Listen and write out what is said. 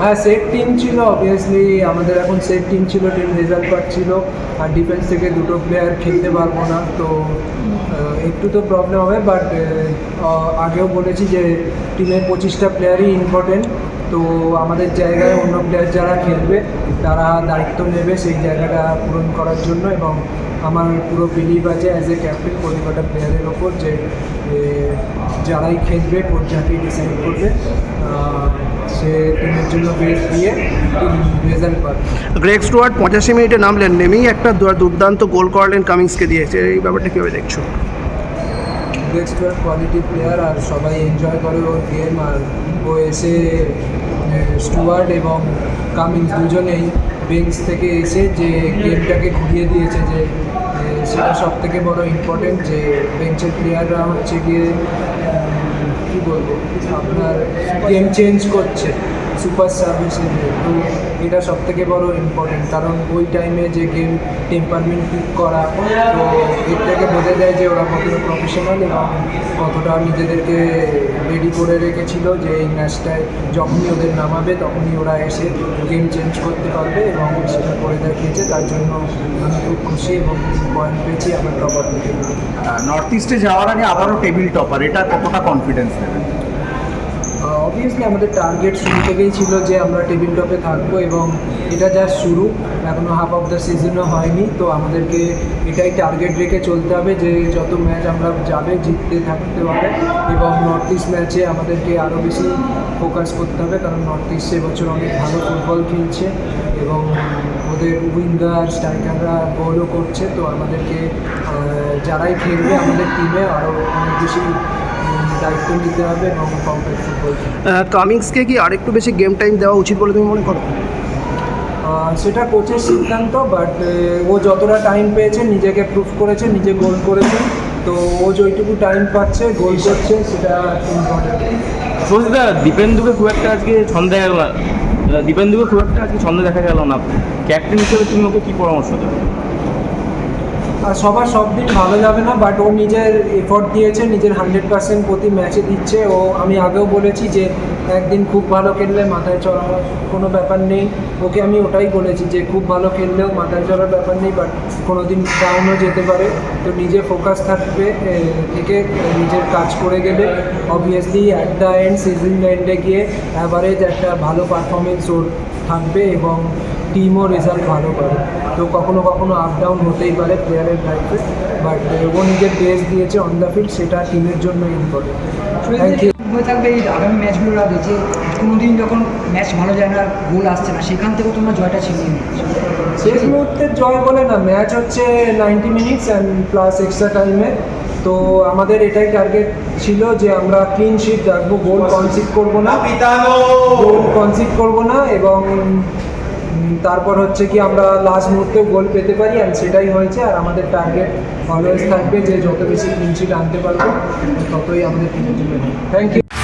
হ্যাঁ set team ছিল obviously আমাদের এখন সেট টিম ছিল টিম রেজাল্ট পাচ্ছিল আর ডিফেন্স থেকে দুটো প্লেয়ার খেলতে পারব না, তো একটু তো প্রবলেম হবে বাট আগেও বলেছি যে টিমের পঁচিশটা প্লেয়ারই ইম্পর্টেন্ট তো আমাদের জায়গায় অন্য প্লেয়ার যারা খেলবে, তারা দায়িত্ব নেবে সেই জায়গাটা পূরণ করার জন্য এবং আমার পুরো বিলিভ আছে অ্যাজ এ ক্যাপ্টেন প্রতিটা প্লেয়ারের ওপর যে যারাই খেলবে কোচ যাকেই ডিসাইড করবে সে টিমের জন্য বেস্ট দিয়ে গ্রেগ স্টুয়ার্ট পঁচাশি মিনিটে নামলেন, নেমেই একটা দুর্দান্ত গোল করালেন কামিংসকে দিয়েছে এই ব্যাপারটা কীভাবে দেখছ? বেস্ট কোয়ালিটি প্লেয়ার আর সবাই এনজয় করে ওর গেম আর ও এসে স্টুয়ার্ড এবং কামিংস দুজনেই বেঞ্চ থেকে এসে যে গেমটাকে ঘুরিয়ে দিয়েছে যে সেটা সব থেকে বড় ইম্পর্টেন্ট যে বেঞ্চের প্লেয়াররা হচ্ছে গিয়ে কী বলব, আপনার গেম চেঞ্জ করছে। সুপার সার্ভিস তো এটা সব থেকে বড় ইম্পর্টেন্ট কারণ ওই টাইমে যে গেম টেম্পারমেন্ট পিক করা, তো এর থেকে বোঝা যায় যে ওরা কতটা প্রফেশনাল এবং কতটা নিজেদেরকে রেডি করে রেখেছিল যে এই ম্যাচটায় যখনই ওদের নামাবে, তখনই ওরা এসে গেম চেঞ্জ করতে পারবে এবং সেটা করে দেখিয়েছে। তার জন্য আমি খুব খুশি এবং পয়েন্ট পেয়েছি আমার টপার নর্থ ইস্টে যাওয়ার আগে আবারও টেবিল টপার এটা কতটা কনফিডেন্স নেবেন অবভিয়াসলি আমাদের টার্গেট শুরু থেকেই ছিল যে আমরা টেবিল টপে থাকব এবং এটা জাস্ট শুরু। এখনও হাফ অফ দ্য সিজনও হয়নি, তো আমাদেরকে এটাই টার্গেট রেখে চলতে হবে যে যত ম্যাচ আমরা যাবে, জিততে থাকতে হবে এবং নর্থ ইস্ট ম্যাচে আমাদেরকে আরও বেশি ফোকাস করতে হবে কারণ নর্থ ইস্ট এবছর অনেক ভালো ফুটবল খেলছে এবং ওদের উইঙ্গার স্ট্রাইকাররা গোলও করছে, তো আমাদেরকে যারাই খেলবে আমাদের টিমে আরও অনেক বেশি দায়িত্ব নিতে হবে এবং। কামিংসকে কি আরেকটু বেশি গেম টাইম দেওয়া উচিত বলে তুমি মনে করো? সেটা কোচের সিদ্ধান্ত বাট ও যতটা টাইম পেয়েছে নিজেকে প্রুভ করেছে নিজে গোল করেছে। তো ও যেটুকু টাইম পাচ্ছে গোল করছে সেটা ইম্পর্টেন্ট সুস্মিতা দীপেন্দুকে খুব একটা আজকে ছন্দে গেল না। দীপেন্দুকে খুব একটা আজকে ছন্দে দেখা গেল না। ক্যাপ্টেন হিসেবে তুমি ওকে কী পরামর্শ দেবে? সবার সব দিন ভালো যাবে না বাট ও নিজের এফর্ট দিয়েছে, নিজের হান্ড্রেড পার্সেন্ট প্রতি ম্যাচে দিচ্ছে। ও, আমি আগেও বলেছি যে, একদিন খুব ভালো খেললে মাথায় চড়ার কোনো ব্যাপার নেই। ওকে আমি ওটাই বলেছি যে, খুব ভালো খেললেও মাথায় চড়ার ব্যাপার নেই বাট কোনো দিন ডাউনও যেতে পারে। তো নিজে ফোকাস থাকবে থেকে নিজের কাজ করে গেলে। Obviously at the end season এন্ডে গিয়ে অ্যাভারেজ একটা ভালো পারফরমেন্স ওর থাকবে এবং টিমও রেজাল্ট ভালো করে। তো কখনো কখনো আপ ডাউন হতেই পারে প্লেয়ারের লাইফে বাট ও নিজের বেস্ট দিয়েছে অন দ্য ফিল্ড সেটা টিমের জন্য ইম্পর্টেন্ট থ্যাংক ইউ হয়ে থাকবে এই আগামী ম্যাচগুলোর আগে যে কোনো দিন যখন ম্যাচ ভালো যায় না গোল আসছে না সেখান থেকেও তোমরা জয়টা ছিনিয়ে নিয়েছো শেষ মুহূর্তের জয় বলে না ম্যাচ হচ্ছে ninety minutes and plus extra টাইমে তো আমাদের এটাই টার্গেট ছিল যে আমরা ক্লিন শিট রাখব গোল কনসিড করব না। গোল কনসিড করব না এবং তারপর হচ্ছে কি আমরা লাস্ট মুহূর্তেও গোল পেতে পারি আর সেটাই হয়েছে আর আমাদের টার্গেট অলওয়েজ থাকবে যে যত বেশি ক্লিনশিট আনতে পারব, ততই আমাদের থ্যাংক ইউ